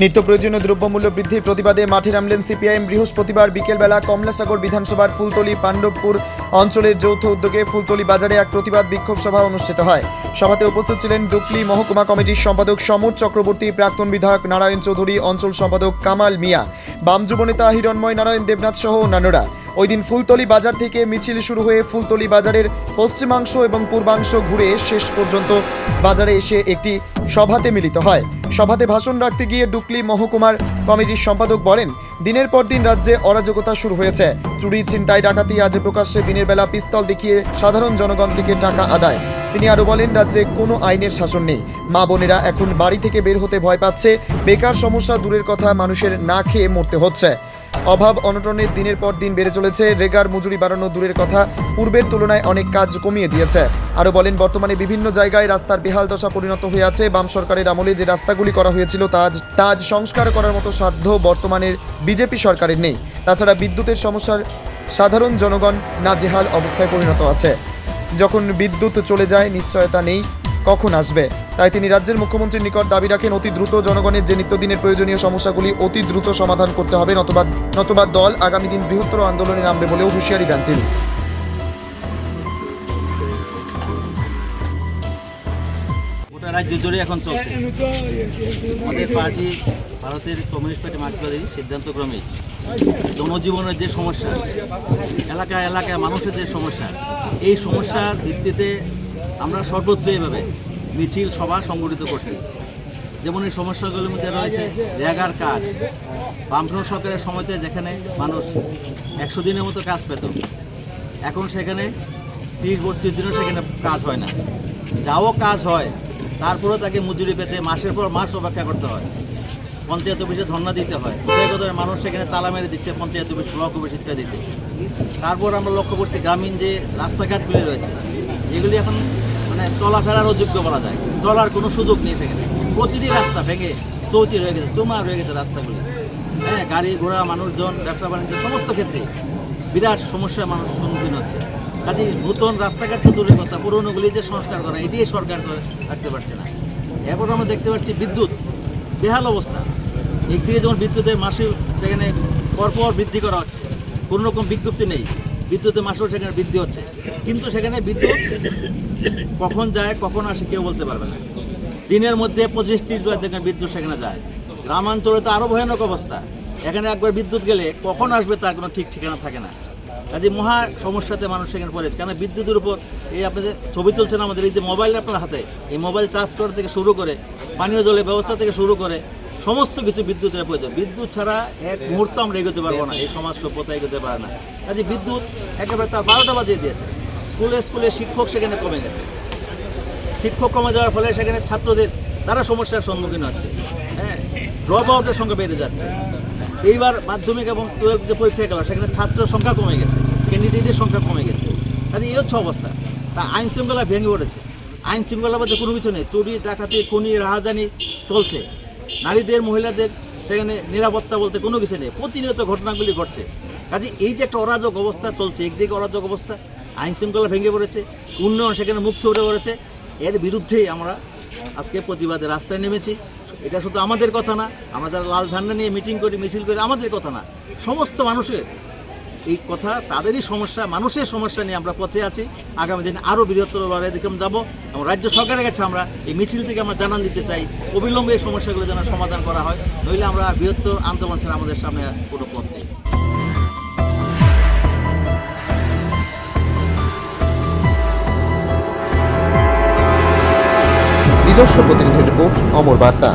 নিত্য প্রয়োজনীয় দ্রব্যমূল্য বৃদ্ধির প্রতিবাদে মাঠে নামলেন সিপিআইএম বৃহস্পতিবার বিকেলবেলা কমলাসাগর বিধানসভার ফুলতলি পাণ্ডবপুর অঞ্চলের যৌথ উদ্যোগে ফুলতলি বাজারে এক প্রতিবাদ বিক্ষোভ সভা অনুষ্ঠিত হয়। সভাতে উপস্থিত ছিলেন ডুকলি মহকুমা কমিটির সম্পাদক সমর চক্রবর্তী, প্রাক্তন বিধায়ক নারায়ণ চৌধুরী, অঞ্চল সম্পাদক কামাল মিয়া, বাম যুবনেতা হিরণময় নারায়ণ, দেবনাথ সহ অন্যান্যরা। ওই দিন ফুলতলি বাজার থেকে মিছিল শুরু হয়ে ফুলতলি বাজারের পশ্চিমাংশ এবং পূর্বাংশ ঘুরে শেষ পর্যন্ত বাজারে এসে একটি সভাতে মিলিত হয়। সভাতে ভাষণ রাখতে গিয়ে ডুকলি মহকুমার কমিটির সম্পাদক বলেন, দিনের পর দিন রাজ্যে অরাজকতা শুরু হয়েছে। চুরি চিন্তায় ডাকাতি আজ প্রকাশ্যে দিনের বেলা পিস্তল দেখিয়ে সাধারণ জনগণ থেকে টাকা আদায়। তিনি আরও বলেন, রাজ্যে কোনো আইনের শাসন নেই। মা বোনেরা এখন বাড়ি থেকে বের হতে ভয় পাচ্ছে। বেকার সমস্যা দূরের কথা মানুষের না খেয়ে মরতে হচ্ছে। অভাব অনটনের দিনের পর দিন বেড়ে চলেছে। রেগার মজুরি বাড়ানো দূরের কথা। পূর্বের তুলনায় অনেক কাজ কমিয়ে দিয়েছে। আরও বলেন, বর্তমানে বিভিন্ন জায়গায় রাস্তার বেহাল দশা পরিণত হয়ে আছে। বাম সরকারের আমলে যে রাস্তাগুলি করা হয়েছিল, তা তাজ সংস্কার করার মতো সাধ্য বর্তমানের বিজেপি সরকারের নেই। তাছাড়া বিদ্যুতের সমস্যার সাধারণ জনগণ নাজেহাল অবস্থায় পরিণত আছে। যখন বিদ্যুৎ চলে যায়, নিশ্চয়তা নেই, কখন আসবে? তাই তিনি রাজ্যের মুখ্যমন্ত্রীর নিকট দাবি রাখেন, অতি দ্রুত জনগণের যে নিত্যদিনের প্রয়োজনীয় সমস্যাগুলি অতি দ্রুত সমাধান করতে হবে, নতুবা নতুবা দল আগামী দিন বৃহত্তর আন্দোলনে নামবে বলেও হুঁশিয়ারি দেন তিনি। গোটা রাজ্য জুড়ে এখন চলছে। আমাদের পার্টি, ভারতের কমিউনিস্ট পার্টি মার্ক্সবাদী সিদ্ধান্তক্রমে জনজীবনের যে সমস্যা এলাকা এলাকায় মানুষের যে সমস্যা, এই সমস্যার ভিত্তিতে আমরা সর্বোচ্চ এভাবে মিছিল সভা সংগঠিত করছি। যেমন এই সমস্যাগুলোর মধ্যে রয়েছে জায়গার কাজ। বামফ্রন্ট সরকারের সময়তে যেখানে মানুষ একশো দিনের মতো কাজ পেত, এখন সেখানে তিরিশ, বত্রিশ দিনও সেখানে কাজ হয় না। যাও কাজ হয়, তারপরেও তাকে মজুরি পেতে মাসের পর মাস অপেক্ষা করতে হয়। পঞ্চায়েত অফিসে ধর্ণা দিতে হয়। কোথায় মানুষ সেখানে তালা মেরে দিচ্ছে, পঞ্চায়েত অফিস ব্লক অফিস ইত্যাদিতে। তারপর আমরা লক্ষ্য করছি গ্রামীণ যে রাস্তাঘাটগুলি রয়েছে, এগুলি এখন মানে চলাফেরার অযোগ্য বলা যায়। চলার কোনো সুযোগ নেই সেখানে। প্রতিটি রাস্তা ভেঙে চৌচির হয়ে গেছে, চুমা হয়ে গেছে রাস্তাগুলি। হ্যাঁ গাড়ি, ঘোড়া, মানুষজন, ব্যবসা, বাণিজ্য, সমস্ত ক্ষেত্রে বিরাট সমস্যায় মানুষ সম্মুখীন হচ্ছে। কাজে নতুন রাস্তাঘাট তো দূরের কথা, পুরনোগুলি যে সংস্কার করা, এটি সরকার করে রাখতে পারছে না। এরপর আমরা দেখতে পাচ্ছি বিদ্যুৎ, বেহাল অবস্থা। একদিকে যেমন বিদ্যুতের মাসে সেখানে পরপর বৃদ্ধি করা হচ্ছে, কোনো রকম বিজ্ঞপ্তি নেই। বিদ্যুতের মাসেও সেখানে বৃদ্ধি হচ্ছে। কিন্তু সেখানে বিদ্যুৎ কখন যায়, কখন আসে কেউ বলতে পারবে না। দিনের মধ্যে পঁচিশ ত্রিশ দেখেন বিদ্যুৎ সেখানে যায়। গ্রামাঞ্চলে তো আরও ভয়ানক অবস্থা। এখানে একবার বিদ্যুৎ গেলে কখন আসবে তার কোনো ঠিক ঠিকানা থাকে না। কাজে মহা সমস্যাতে মানুষ সেখানে পড়ে কেন বিদ্যুতের উপর এই আপনি যে ছবি তুলছেন আমাদের, এই যে মোবাইল আপনার হাতে, এই মোবাইল চার্জ করা থেকে শুরু করে, পানীয় জলের ব্যবস্থা থেকে শুরু করে সমস্ত কিছু বিদ্যুতের প্রয়োজন। বিদ্যুৎ ছাড়া এক মুহূর্ত আমরা এগোতে পারব না, এই সমাজ সভ্যতা এগোতে পারে না। কাজে বিদ্যুৎ একেবারে তার বারোটা বাজিয়ে দিয়েছে। স্কুলে স্কুলে শিক্ষক সেখানে কমে গেছে। শিক্ষক কমে যাওয়ার ফলে সেখানে ছাত্রদের, তারা সমস্যার সম্মুখীন হচ্ছে। হ্যাঁ ড্রপ আউটের সংখ্যা বেড়ে যাচ্ছে। এইবার মাধ্যমিক এবং টুয়েলভ যে পরীক্ষা গেল, সেখানে ছাত্রের সংখ্যা কমে গেছে। ক্যান্ডিডেটের সংখ্যা কমে গেছে। কাজে এই হচ্ছে অবস্থা। তা আইন শৃঙ্খলা ভেঙে পড়েছে। আইন শৃঙ্খলা বলতে কোনো কিছু নেই। চুরি, ডাকাতি, খুনি, রাহাজানি চলছে। নারীদের, মহিলাদের সেখানে নিরাপত্তা বলতে কোনো কিছু নেই। প্রতিনিয়ত ঘটনাগুলি ঘটছে। কাজে এই যে একটা অরাজক অবস্থা চলছে, একদিকে অরাজক অবস্থা আইন শৃঙ্খলা ভেঙে পড়েছে, উন্নয়ন সেখানে মুক্ত হয়ে পড়েছে এর বিরুদ্ধেই আমরা আজকে প্রতিবাদে রাস্তায় নেমেছি। এটা শুধু আমাদের কথা না, আমরা যারা লাল ঝান্ডা নিয়ে মিটিং করি, মিছিল করি, আমাদের কথা না। সমস্ত মানুষের এই কথা, তাদেরই সমস্যা, মানুষের সমস্যা নিয়ে আমরা পথে আছি। আগামী দিনে আরও বৃহত্তর লড়াই দিকে যাব এবং রাজ্য সরকারের কাছে আমরা এই মিছিল থেকে আমরা জানান দিতে চাই, অবিলম্বে এই সমস্যাগুলো যেন সমাধান করা হয়, নইলে আমরা বৃহত্তর আন্দোলন ছাড়া আমাদের সামনে কোনো পথ নেই। নিজস্ব প্রতিনিধির রিপোর্ট, অমর বার্তা।